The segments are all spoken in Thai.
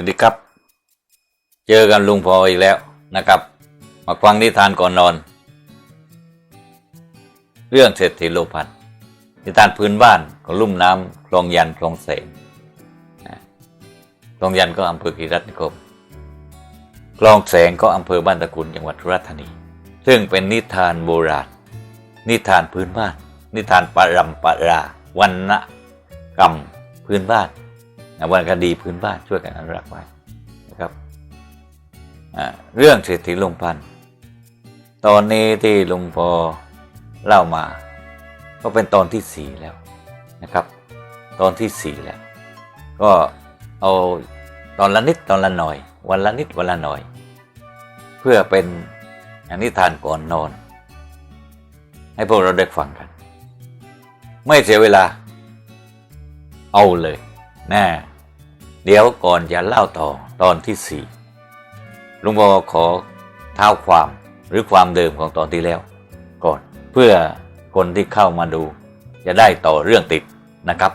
วัสดีครับ เจอกันลุงพออีกแล้วนะครับ มาฟังนิทานก่อนนอน เรื่องเศรษฐีโลพันนิทานพื้นบ้านของลุ่มน้ำคลองยันคลองเสงนคลองยันก็อำเภอกิรัตนิคมคลองแสงก็อำเภอบ้านตะกุลจังหวัดสุราษฎร์ธานี ซึ่งเป็นนิทานโบราณ นิทานพื้นบ้าน นิทานปรำปราวันณกรรมพื้นบ้าน วรรณคดีพื้นบ้านช่วยกันอนุรักษ์ไว้นะครับเรื่องเศรษฐีลงพันตอนนี้ที่ลุงพอเล่ามา ก็เป็นตอนที่สี่แล้วนะครับ ตอนที่สี่แล้ว ก็เอาตอนละนิดตอนละหน่อย วันละนิดวันละหน่อย เพื่อเป็นนิทานก่อนนอน ให้พวกเราได้ฟังกัน ไม่เสียเวลา เอาเลยนะ เดี๋ยวก่อนจะเล่าต่อตอนที่สี่ลุงบอขอเท้าความหรือความเดิมของตอนที่แล้ว ก่อนเพื่อคนที่เข้ามาดู จะได้ต่อเรื่องติดนะครับ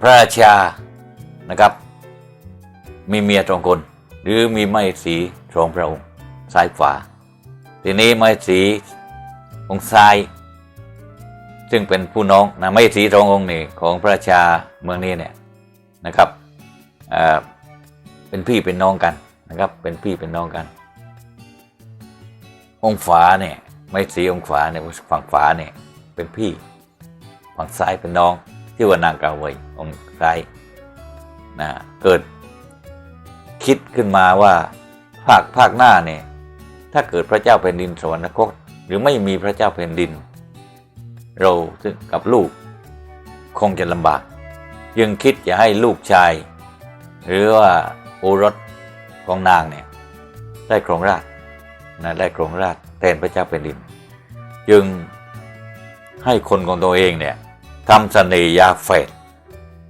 พระราชานะครับ มีเมียตรงคน หรือมีไม้สีตรงพระองค์ซ้ายขวา ทีนี้ไม้สีองค์ซ้าย ซึ่งเป็นผู้น้องนะไม่สีตรงองค์นี่ของพระราชาเมืองนี้เนี่ย นะครับเป็นพี่เป็นน้องกันนะครับ เป็นพี่เป็นน้องกัน องค์ฝาเนี่ยไม่สีองค์ฝาเนี่ยฝั่งฝาเนี่ยเป็นพี่ฝั่งซ้ายเป็นน้องที่ว่านางกาเวยองค์ซ้ายนะเกิดคิดขึ้นมาว่าภาคภาคหน้าเนี่ยถ้าเกิดพระเจ้าแผ่นดินสวรรคต หรือไม่มีพระเจ้าแผ่นดิน เราซึ่งกับลูกคงจะลำบาก ยังคิดจะให้ลูกชาย หรือว่าโอรสของนางเนี่ยได้ครองราชนะได้ครองราชแทนพระเจ้าแผ่นดิน จึงให้คนของตัวเองเนี่ยทำเสน่ยาเฟด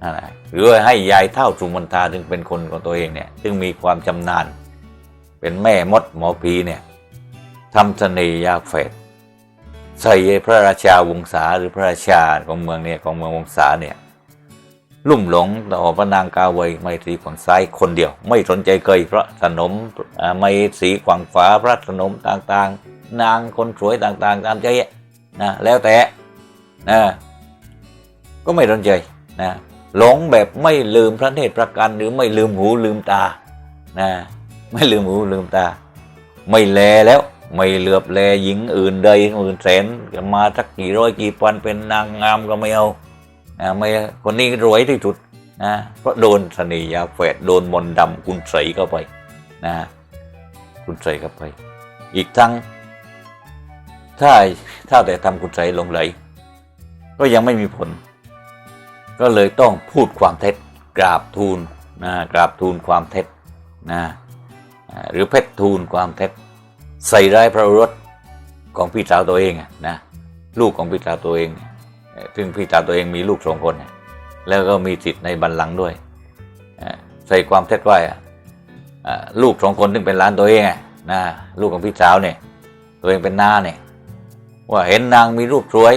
นั่นแหละหรือให้ยายเท่าสุมนทาซึ่งเป็นคนของตัวเองเนี่ยซึ่งมีความชำนาญ เป็นแม่มดหมอผีเนี่ยทำเสน่ยาเฟดใส่พระราชาวงศาหรือพระราชาของเมืองเนี่ยของเมืองวงศาเนี่ย ลุ่มหลงต่อพระนางกาเวยไม่สีขวางซ้ายคนเดียว ไม่สนใจเคยพระสนมไม่สีขวางฝาพระสนมต่างๆ นางคนสวยต่างๆ ตามใจนะแล้วแต่นะก็ไม่สนใจนะหลงแบบไม่ลืมพระเนตรประกันหรือไม่ลืมหูลืมตานะไม่ลืมหูลืมตา ไม่แลแล้วไม่เหลือบแลหญิงอื่นใดอื่นแสนมาสักกี่ร้อยกี่พันเป็นนางงามก็ไม่เอา นะไม่คนนี้รวยที่สุดนะเพราะโดนเสน่หยาแฝดโดนมนต์ดำคุณใสยเข้าไปนะคุณใสยเข้าไป อีกทั้ง ถ้าถ้าแต่ทำคุณใสยหลงไหล ก็ยังไม่มีผล ก็เลยต้องพูดความเท็จกราบทูลนะกราบทูลความเท็จนะหรือเพชรทูลความเท็จ ใส่ร้ายพระรสของพี่สาวตัวเองนะลูกของพี่สาวตัวเองเนี่ย ซึ่งพี่สาวตัวเองมีลูกสองคน แล้วก็มีสิทธิ์ในบัลลังก์ด้วย ใส่ความเท็จว่าลูกสองคนซึ่งเป็นหลานตัวเองนะลูกของพี่สาวเนี่ยตัวเองเป็นน้าเนี่ยว่าเห็นนางมีรูปสวย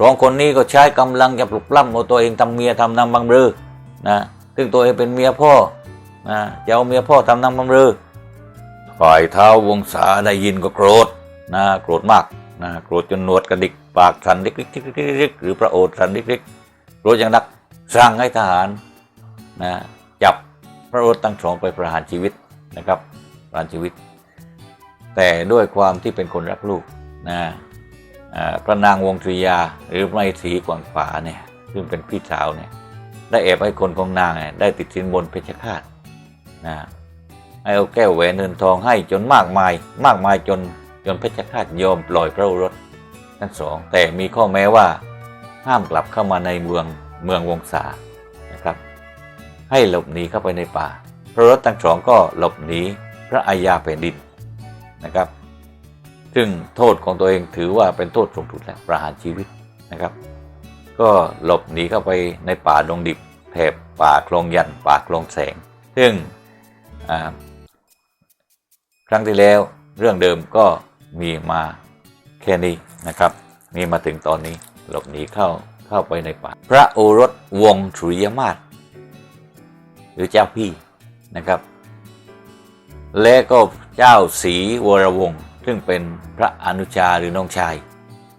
สองคนนี้ก็ใช้กำลังจะปลุกปล้ำเอาตัวเองทำเมียทำนางบังเรือนะซึ่งตัวเองเป็นเมียพ่อนะจะเอาเมียพ่อทำนางบังเรือฝ่ายเท้าวงศาได้ยินก็โกรธนะโกรธมากนะโกรธจนหนวดกระดิก ปากสั่นดิกดิกดิกดิกดิกหรือพระโอษฐ์สั่นดิกดิกโกรย่างนักสั่งให้ทหารนะจับพระโอษฐ์ทั้งสองไปประหารชีวิตนะครับประหารชีวิต แต่ด้วยความที่เป็นคนรักลูกนะอ่าพระนางวงสุริยาหรือไม่สีกวางฝาเนี่ยซึ่งเป็นพี่สาวเนี่ยได้แอบให้คนของนางเนี่ยได้ติดสินบนเพชฌฆาตนะให้เอาแก้วแหวนเงินทองให้จนมากมาย มากมายจนจนเพชฌฆาตยอมปล่อยพระโอรส ทั้งสองแต่มีข้อแม้ว่าห้ามกลับเข้ามาในเมืองเมืองวงศานะครับ ให้หลบหนีเข้าไปในป่า พระรสทั้งสองก็หลบหนีพระอาญาแผ่นดินนะครับ ซึ่งโทษของตัวเองถือว่าเป็นโทษสูงสุดแล้วประหารชีวิตนะครับ ก็หลบหนีเข้าไปในป่าดงดิบแถบป่าคลองยันป่าคลองแสง ซึ่งครั้งที่แล้วเรื่องเดิมก็มีมา ค่นี้นะครับมีมาถึงตอนนี้หลบหนีเข้าเข้าไปในป่า พระโอรสวงศ์สุริยมาศรือเจ้าพี่นะครับ และก็เจ้าศรีวรวงศ์ซึ่งเป็นพระอนุชาหรือน้องชาย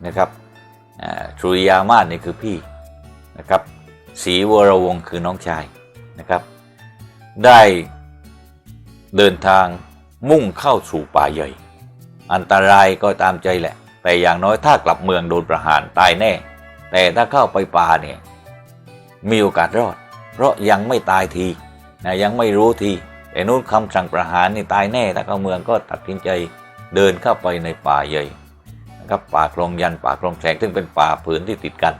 นะครับสุริยามาศนี่คือพี่นะครับศรีวรวงศ์คือน้องชายนะครับ ได้เดินทางมุ่งเข้าสู่ป่าใหญ่ อันตรายก็ตามใจแหละ แต่อย่างน้อยถ้ากลับเมืองโดนประหารตายแน่ แต่ถ้าเข้าไปป่าเนี่ยมีโอกาสรอด เพราะยังไม่ตายทีนะยังไม่รู้ทีแต่นู้นคำสั่งประหารนี่ตายแน่ถ้าเข้าเมืองก็ตัดสินใจเดินเข้าไปในป่าใหญ่นะครับป่าคลองยันป่าคลองแสงซึ่งเป็นป่าผืนที่ติดกัน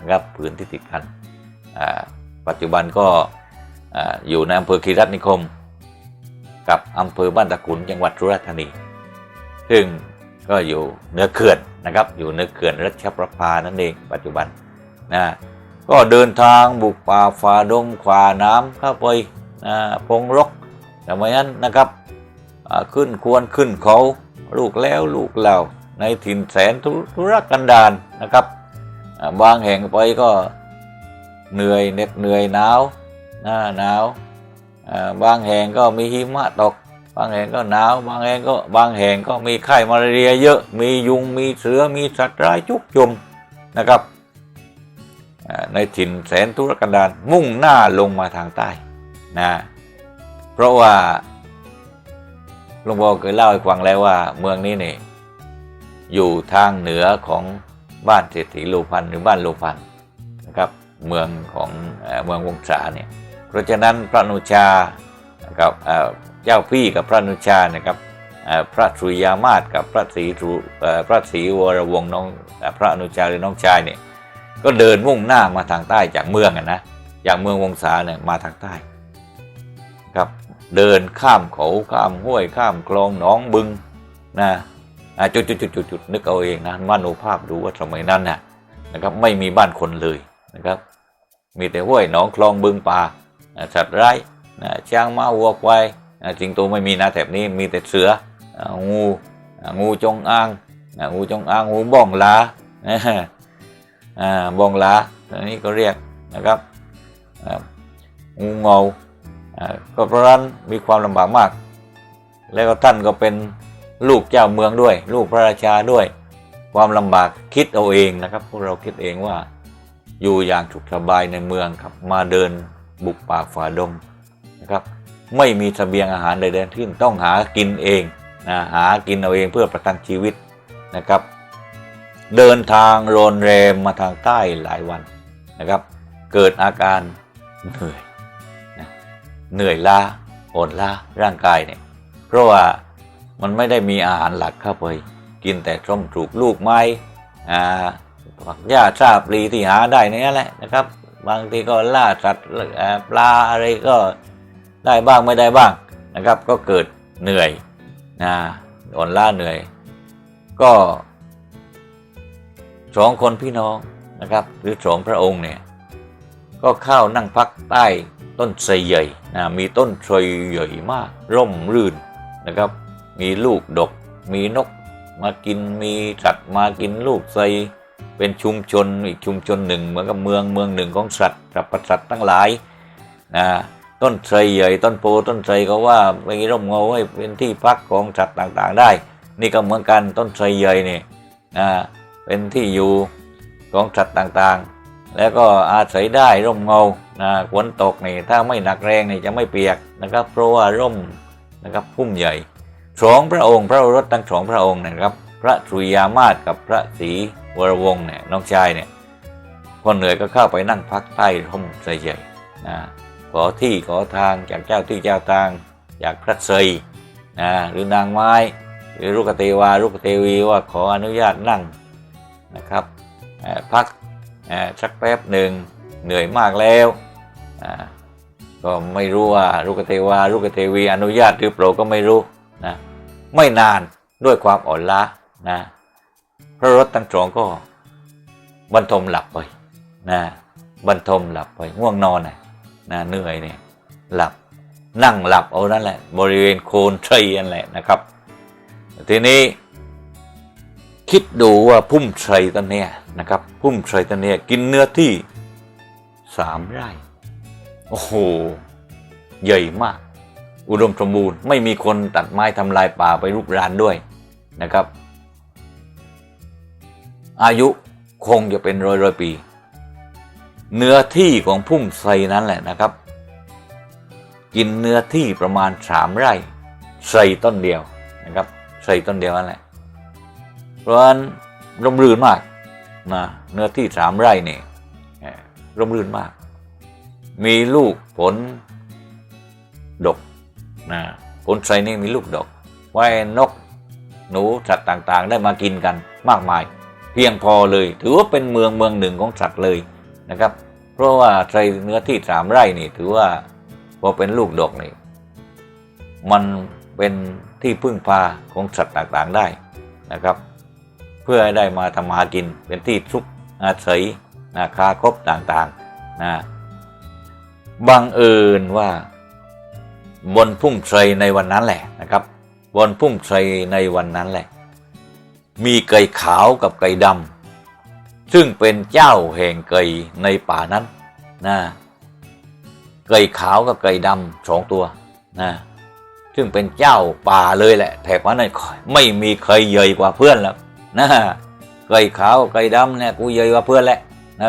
นะครับผืนที่ติดกันปัจจุบันก็อ่าอยู่ในอำเภอคีรีรัตนิคม กับอำเภอบ้านตะขุนจังหวัดสุราษฎร์ธานี ซึ่ง ก็อยู่เหนือเขื่อนนะครับ อยู่เหนือเขื่อนรัชประภานั่นเองปัจจุบันนะก็เดินทางบุกป่าฝ่าดงขวาน้ำเข้าไปนะพงรกสมัยนั้นนะครับขึ้นควรขึ้นเขาลูกแล้วลูกเล่าในถิ่นแสนทุรกันดารนะครับบางแห่งไปก็เหนื่อยเหน็ดเหนื่อยหนาวหน้าหนาวบางแห่งก็มีหิมะตก บางแห่งก็หนาวบางแห่งก็บางแห่งก็มีไข้มาลาเรียเยอะ มียุงมีเสือมีสัตว์ร้ายจุกจุมนะครับ ในถิ่นแสนทุรกันดารมุ่งหน้าลงมาทางใต้นะเพราะว่าหลวงพ่อเคยเล่าให้ฟังแล้วว่า เมืองนี้เนี่ยอยู่ทางเหนือของบ้านเศรษฐีโลพันหรือบ้านโลพันนะครับ เมืองของเมืองวงศาเนี่ยเพราะฉะนั้นพระนุชานะครับ เจ้าพี่กับพระนุชานะครับพระสุริยามาศกับพระศรีพระศรีวรวงน้องพระอนุชาหรือน้องชายเนี่ยก็เดินมุ่งหน้ามาทางใต้จากเมืองอะนะจากเมืองวงศาเนี่ยมาทางใต้ครับเดินข้ามเขาข้ามห้วยข้ามคลองหนองบึงนะจุดจุดจุดจุดจุดนึกเอาเองนะมโนภาพดูว่าสมัยนั้นนะนะครับไม่มีบ้านคนเลยนะครับ มีแต่ห้วยหนองคลองบึงป่าสัตว์ร้ายนะช้างม้าวัวควาย สิงโตไม่มีนะแถบนี้มีแต่เสืองูงูจงอางงูจงอางงูบ้องลาบ้องลาอันนี้ก็เรียกนะครับงูเงาก็เพราะนั้นมีความลำบากมาก แล้วก็ท่านก็เป็นลูกเจ้าเมืองด้วย ลูกพระราชาด้วย ความลำบากคิดเอาเองนะครับ พวกเราคิดเองว่าอยู่อย่างสุขสบายในเมืองครับมาเดินบุกป่าฝ่าดงนะครับ ไม่มีเสบียงอาหารใดๆที่ต้องหากินเองนะหากินเอาเองเพื่อประทังชีวิตนะครับ เดินทางโรนแรมมาทางใต้หลายวันนะครับ เกิดอาการเหนื่อยนะเหนื่อยล้าอ่อนล้าร่างกายเนี่ยเพราะว่ามันไม่ได้มีอาหารหลักเข้าไป กินแต่ส้มถูกลูกไม้อ่าผักหญ้าชาปลีที่หาได้นนั่แหละนะครับ บางทีก็ล่าสัตว์ปลาอะไรก็ ได้บ้างไม่ได้บ้างนะครับ ก็เกิดเหนื่อยนะอ่อนล้าเหนื่อย ก็สองคนพี่น้องนะครับ หรือสองพระองค์เนี่ยก็เข้านั่งพักใต้ต้นไทรใหญ่นะมีต้นไทรใหญ่มาก ร่มรื่นนะครับ มีลูกดก มีนกมากินมีสัตว์มากินลูกไทรเป็นชุมชนอีกชุมชนหนึ่งเหมือนกับเมืองเมืองหนึ่งของสัตว์สัตว์ประสัตว์ทั้งหลายนะ ต้นไทรใหญ่ต้นโพต้นไทรก็ว่ามีร่มเงาให้เป็นที่พักของสัตว์ต่างๆ ได้ นี่ก็เหมือนกันต้นไทรใหญ่นี่นะเป็นที่อยู่ของสัตว์ต่างๆ แล้วก็อาศัยได้ร่มเงานะฝนตกนี่ถ้าไม่หนักแรงนี่จะไม่เปียกนะครับ เพราะว่าร่มนะครับพุ่มใหญ่สองพระองค์พระรสทั้งสองพระองค์นะครับ พระสุริยามาศกับพระศรีวรวงศ์เนี่ยน้องชายเนี่ยพอเหนื่อยก็เข้าไปนั่งพักใต้ร่มไทรใหญ่นะ อที่ขอทางจากเจ้าที่เจ้าทางจากพระเซยนะหรือนางไม้ หรือลูกเทวาลูกเทวีว่าขออนุญาตนั่งนะครับพักอะสักแป๊บหนึ่งเหนื่อยมากแล้วอ่าก็ไม่รู้ว่าลูกเทวาลูกเทวีอนุญาตหรือเปล่าก็ไม่รู้นะไม่นานด้วยความอ่อนล้านะพระรถทั้งสองก็บรรทมหลับไปนะบรรทมหลับไปง่วงนอนนะ นะเหนื่อยเนี่ยหลับนั่งหลับเอานั่นแหละ บริเวณโคนไทรนั่นแหละนะครับ ทีนี้ คิดดูว่าพุ่มไทรต้นเนี้ยนะครับ พุ่มไทรต้นเนี้ยกินเนื้อที่สามไร่โอ้โหใหญ่มาก อุดมสมบูรณ์ไม่มีคนตัดไม้ทำลายป่าไปลุกรานด้วยนะครับ อายุคงจะเป็นร้อยร้อยปี เนื้อที่ของพุ่มไทรนั้นแหละนะครับ กินเนื้อที่ประมาณสามไร่ไทรต้นเดียวนะครับไทรต้นเดียวนั่นแหละเพราะฉะนั้นร่มรื่นมากนะเนื้อที่สามไร่นี่ร่มรื่นมาก มีลูกผลดกนะผลไทรนี่มีลูกดก ไว้นกหนูสัตว์ต่างๆ ได้มากินกันมากมาย เพียงพอเลย ถือว่าเป็นเมืองเมืองหนึ่งของสัตว์เลย นะครับ เพราะว่าไทรเนื้อที่สามไร่นี่ถือว่าพอเป็นลูกดกนี่มันเป็นที่พึ่งพาของสัตว์ต่างๆได้นะครับ เพื่อให้ได้มาทำมาหากินเป็นที่ซุกอาศัยนะคาคบต่างๆนะบังเอิญว่าบนพุ่มไทรในวันนั้นแหละนะครับ บนพุ่มไทรในวันนั้นแหละ มีไก่ขาวกับไก่ดำ ซึ่งเป็นเจ้าแห่งไก่ในป่านั้นนะไก่ขาวกับไก่ดำสองตัวนะซึ่งเป็นเจ้าป่าเลยแหละ แถบนั้นน่ะไม่มีใครใหญ่กว่าเพื่อนแล้วนะไก่ขาวไก่ดำเนี่ยกูใหญ่กว่าเพื่อนแหละนะ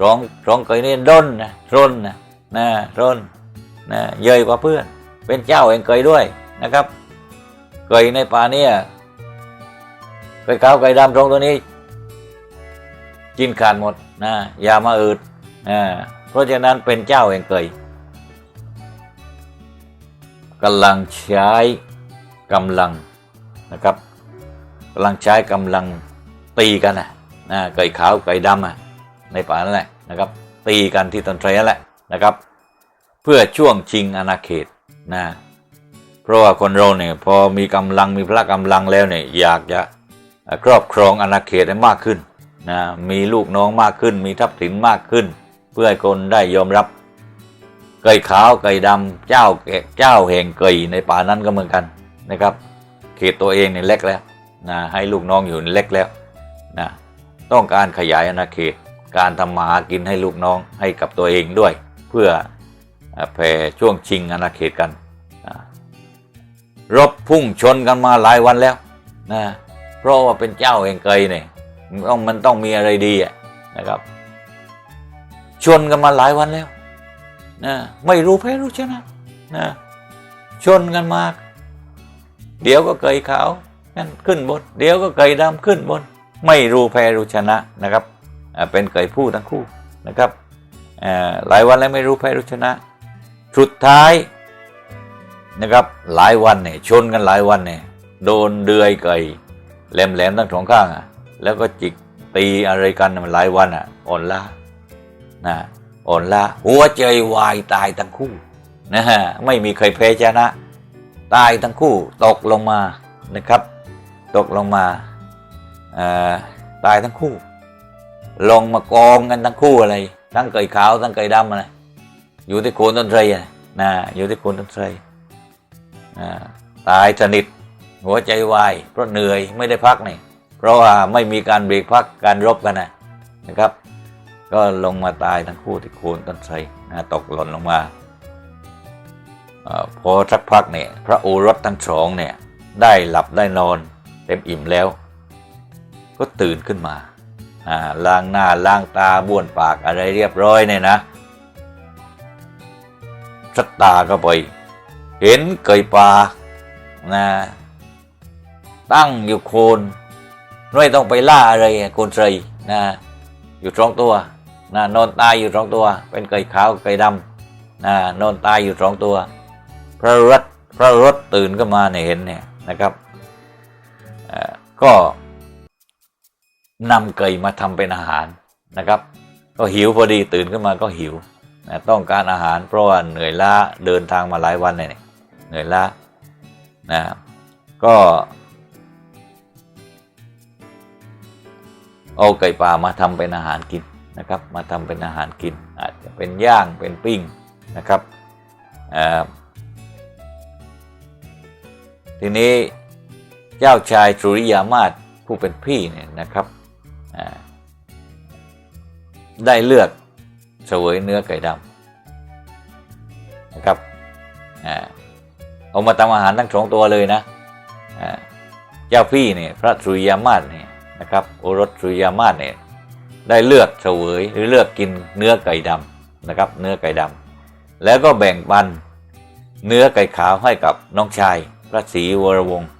สองสองไก่นี่ด้นนะร่นนะนะร่นนะใหญ่กว่าเพื่อน เป็นเจ้าแห่งไก่ด้วยนะครับไก่ในป่าเนี่ยไก่ขาวไก่ดำสองตัวนี้ กินขาดหมดนะอย่ามาอืดนะเพราะฉะนั้นเป็นเจ้าแห่งไก่กำลังใช้กำลังนะครับกำลังใช้กำลังตีกันนะนะไก่ขาวไก่ดำอะในป่านั่นแหละนะครับ ตีกันที่ต้นไทรนั่นแหละนะครับ เพื่อช่วงชิงอาณาเขตนะเพราะว่าคนเราเนี่ยพอมีกำลังมีพละกำลังแล้วเนี่ยอยากจะครอบครองอาณาเขตให้มากขึ้น นะมีลูกน้องมากขึ้น มีทรัพย์สินมากขึ้น เพื่อให้คนได้ยอมรับไก่ขาวไก่ดำเจ้าแก่เจ้าแห่งไก่ในป่านั้นก็เหมือนกันนะครับ เขตตัวเองเนี่ยเล็กแล้วนะให้ลูกน้องอยู่เล็กแล้วนะต้องการขยายอาณาเขตการทำมาหากินให้ลูกน้องให้กับตัวเองด้วย เพื่อแผ่ช่วงชิงอาณาเขตกันนะรบพุ่งชนกันมาหลายวันแล้วนะเพราะว่าเป็นเจ้าแห่งไก่เนี่ย ต้องมันต้องมีอะไรดีอะนะครับชนกันมาหลายวันแล้วนะไม่รู้แพ้รู้ชนะนะชนกันมาเดี๋ยวก็เกยขาวนั่นขึ้นบน เดี๋ยวก็เกยดำขึ้นบน ไม่รู้แพ้รู้ชนะนะครับอ่าเป็นเกยผู้ทั้งคู่นะครับอ่าหลายวันแล้วไม่รู้แพ้รู้ชนะ สุดท้ายนะครับหลายวันเนี่ยชนกันหลายวันเนี่ยโดนเดือยเกยแหลมๆทั้งสองข้างอะ แล้วก็จิกตีอะไรกันมันหลายวันอะ อ่อนล้านะอ่อนล้าหัวใจวายตายทั้งคู่นะฮะไม่มีใครแพ้ชนะ ตายทั้งคู่ตกลงมานะครับ ตกลงมาอ่อตายทั้งคู่ ลงมากองกันทั้งคู่อะไร ทั้งไก่ขาวทั้งไก่ดำอะไรอยู่ที่โคนต้นไทรนะอยู่ที่โคนต้นไทรตายสนิทหัวใจวายเพราะเหนื่อยไม่ได้พักนี่ เพราะว่าไม่มีการเบรกพักการรบกันนะนะครับ ก็ลงมาตายทั้งคู่ที่โคนต้นไทรนะตกหล่นลงมาอพอสักพักเนี่ยพระโอรสทั้งสองเนี่ยได้หลับได้นอนเต็มอิ่มแล้ว ก็ตื่นขึ้นมาล้างหน้าล้างตาบ้วนปากอะไรเรียบร้อยเนี่ยนะสักตาก็ไป เห็นเกยปลานะตั้งอยู่โคน ไม่ต้องไปล่าอะไรอะโคนไทรนะอยู่สองตัวนะนอนตายอยู่สองตัว เป็นไก่ขาวไก่ดำนะนอนตายอยู่สองตัว พระรถพระรถตื่นก็มาเนี่ยเห็นเนี่ยนะครับก็นำไก่มาทำเป็นอาหารนะครับ ก็หิวพอดีตื่นขึ้นมาก็หิวนะต้องการอาหารเพราะว่าเหนื่อยล้าเดินทางมาหลายวันเนี่ยเหนื่อยล้านะก็ เอาไก่ป่ามาทำเป็นอาหารกินนะครับ มาทำเป็นอาหารกิน อาจจะเป็นย่างเป็นปิ้งนะครับทีนี้เจ้าชายสุริยามาศผู้เป็นพี่เนี่ยนะครับได้เลือกเสวยเนื้อไก่ดำนะครับเอามาทำอาหารทั้งสองตัวเลยนะเจ้าพี่เนี่ยพระสุริยามาศเนี่ย นะครับโอรสสุริยามาศเนี่ยได้เลือกเสวยหรือเลือกกินเนื้อไก่ดำนะครับ เนื้อไก่ดำแล้วก็แบ่งปันเนื้อไก่ขาวให้กับน้องชายพระศรีวรวงศ์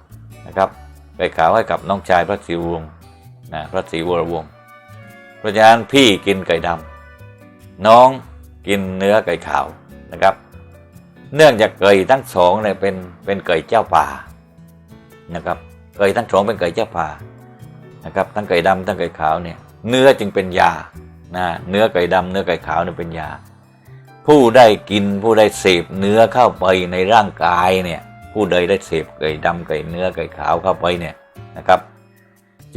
นะครับ ไก่ขาวให้กับน้องชายพระศรีวงศ์นะพระศรีวรวงศ์เพราะฉะนั้นพี่กินไก่ดำน้องกินเนื้อไก่ขาวนะครับ เนื่องจากไก่ทั้งสองเนี่ยเป็นเป็นไก่เจ้าป่านะครับไก่ทั้งสองเป็นไก่เจ้าป่า นะครับทั้งไก่ดำทั้งไก่ขาวเนี่ยเนื้อจึงเป็นยานะเนื้อไก่ดำเนื้อไก่ขาวเนี่ยเป็นยา ผู้ได้กินผู้ได้เสพเนื้อเข้าไปในร่างกายเนี่ยผู้ใดได้เสพไก่ดำไก่เนื้อไก่ขาวเข้าไปเนี่ยนะครับ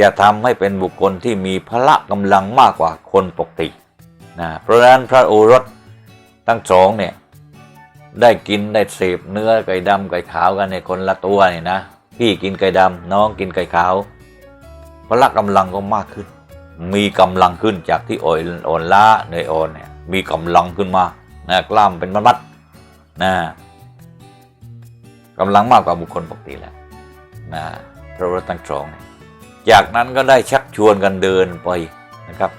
จะทำให้เป็นบุคคลที่มีพละกำลังมากกว่าคนปกตินะเพราะฉะนั้นพระโอรสทั้งสองเนี่ยได้กินได้เสพเนื้อไก่ดำไก่ขาวกันในคนละตัวเนี่ยนะพี่กินไก่ดำน้องกินไก่ขาว พละกำลังก็มากขึ้น มีกำลังขึ้นจากที่อ่อนอ่อนล้าเหนื่อยอ่อนเนี่ยมีกำลังขึ้นมานะกล้ามเป็นมัดๆนะกำลังมากกว่าบุคคลปกติแล้วนะพระรถตั้งสองเนี่ยจากนั้นก็ได้ชักชวนกันเดินไปนะครับ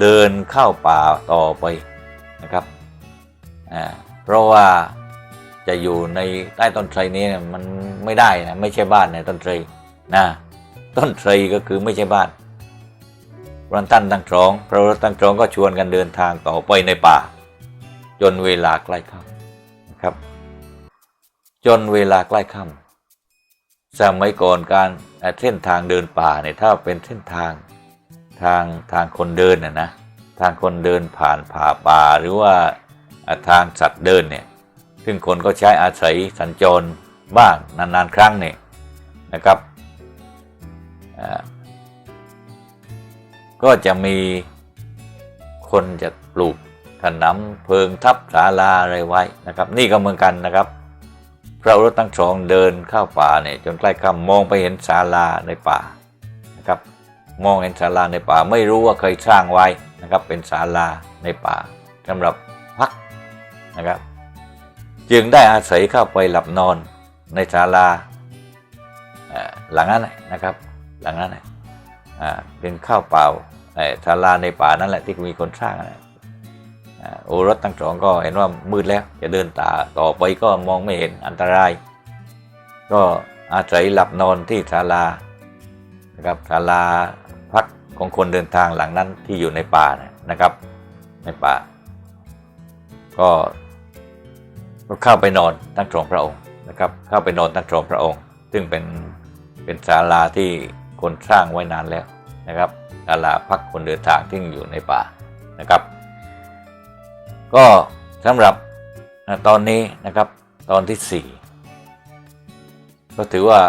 เดินเข้าป่าต่อไปนะครับอ่าเพราะว่าจะอยู่ในใต้ต้นไทรนี้เนี่ยมันไม่ได้นะไม่ใช่บ้านในต้นไทรนะ ต้นไทรก็คือไม่ใช่บ้านรันท่านทั้งสองพระรถทั้งสองก็ชวนกันเดินทางต่อไปในป่า จนเวลาใกล้ค่ำนะครับ จนเวลาใกล้ค่ำสมัยก่อนการเส้นทางเดินป่าเนี่ยถ้าเป็นเส้นทางทางทางคนเดินน่ะนะทางคนเดินผ่านผ่าป่าหรือว่าทางสัตว์เดินเนี่ยซึ่งคนก็ใช้อาศัยสัญจรบ้างนานๆ ครั้งเนี่ยนะครับ ก็จะมีคนจะปลูกขนำเพิงทับศาลาอะไรไว้นะครับ นี่ก็เหมือนกันนะครับ พระอรสทั้งสองเดินเข้าป่าเนี่ยจนใกล้ค่ำมองไปเห็นศาลาในป่านะครับ มองเห็นศาลาในป่าไม่รู้ว่าเคยสร้างไว้นะครับ เป็นศาลาในป่าสำหรับพักนะครับ จึงได้อาศัยเข้าไปหลับนอนในศาลาหลังนั้นนะครับ หลังนั้นอ่าเป็นข้าวเปล่าเอ่อศาลาในป่านั่นแหละที่มีคนสร้างนะอ่าโอรสทั้งสองก็เห็นว่ามืดแล้วจะเดินตาต่อไปก็มองไม่เห็นอันตราย ก็อาศัยหลับนอนที่ศาลานะครับศาลาพักของคนเดินทางหลังนั้นที่อยู่ในป่านะครับ ในป่า ก็ก็เข้าไปนอนทั้งสองพระองค์นะครับ เข้าไปนอนทั้งสองพระองค์ ซึ่งเป็นเป็นศาลาที่ คนสร้างไว้นานแล้วนะครับศาลาพักคนเดินทางที่อยู่ในป่านะครับ ก็สำหรับตอนนี้นะครับตอนที่สี่ก็ถือว่า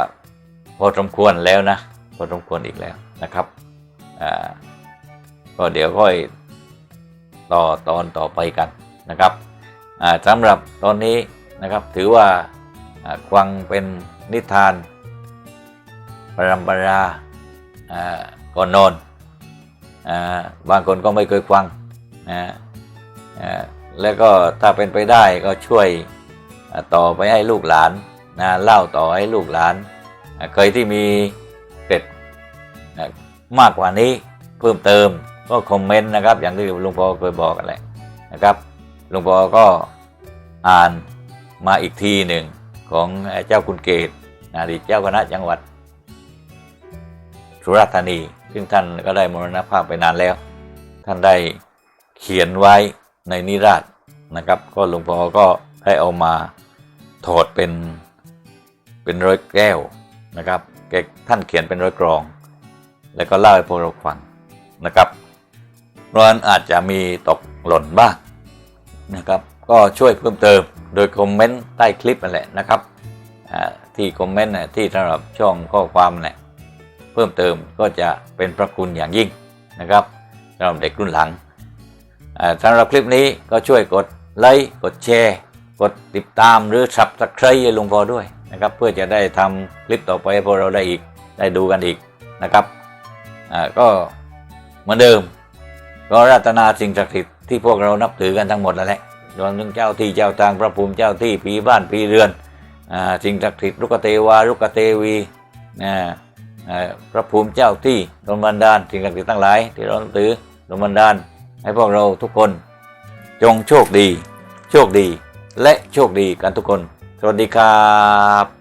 พอสมควรแล้วนะพอสมควรอีกแล้วนะครับอ่าก็เดี๋ยวค่อยต่อตอนต่อไปกันนะครับอ่าสำหรับตอนนี้นะครับถือว่าควังเป็นนิทาน ปรำปราอ่าก่อนนอนอบางคนก็ไม่เคยฟังนะแล้วก็ถ้าเป็นไปได้ก็ช่วยต่อไปให้ลูกหลานนะเล่าต่อให้ลูกหลานเคยที่มีเกร็ดมากกว่านี้เพิ่มเติมก็คอมเมนต์นะครับ อย่างที่ลุงพอเคยบอกกันแหละนะครับลวงพอก็อ่านมาอีกทีหนึ่งของเจ้าคุณเกตอดีตเจ้าคณะจังหวัด สุราษฎร์ธานี ซึ่งท่านก็ได้มรณภาพไปนานแล้ว ท่านได้เขียนไว้ในนิราศนะครับ ก็หลวงพ่อก็ได้เอามาถอดเป็นเป็นร้อยแก้วนะครับแกท่านเขียนเป็นร้อยกรอง แล้วก็เล่าให้พวกเราฟังนะครับเพราะนั้นอาจจะมีตกหล่นบ้างนะครับ ก็ช่วยเพิ่มเติมโดยคอมเมนต์ใต้คลิปนั่นแหละนะครับที่คอมเมนต์ที่สำหรับช่องข้อความเนี่ย เพิ่มเติมก็จะเป็นพระคุณอย่างยิ่งนะครับสำหรับเด็กรุ่นหลังอ่าสำหรับคลิปนี้ก็ช่วยกดไลค์กดแชร์กดติดตามหรือ subscribe ลุงพอด้วยนะครับเพื่อจะได้ทำคลิปต่อไปให้พวกเราได้อีกได้ดูกันอีกนะครับก็เหมือนเดิม ก็รัตนาสิ่งศักดิ์สิทธิ์ที่พวกเรานับถือกันทั้งหมดนั่นแหละรวมถึงเจ้าที่เจ้าทางพระภูมิเจ้าที่ผีบ้านผีเรือนอสิ่งศักดิ์สิทธิ์ลูกเทวาลูกเทวีนะ พระภูมิเจ้าที่ดลบันดาลสิ่งศักดิ์สิทธิ์ทั้งหลาย ที่เราถือดลบันดาลให้พวกเราทุกคนจงโชคดี โชคดี และโชคดีกันทุกคน สวัสดีครับ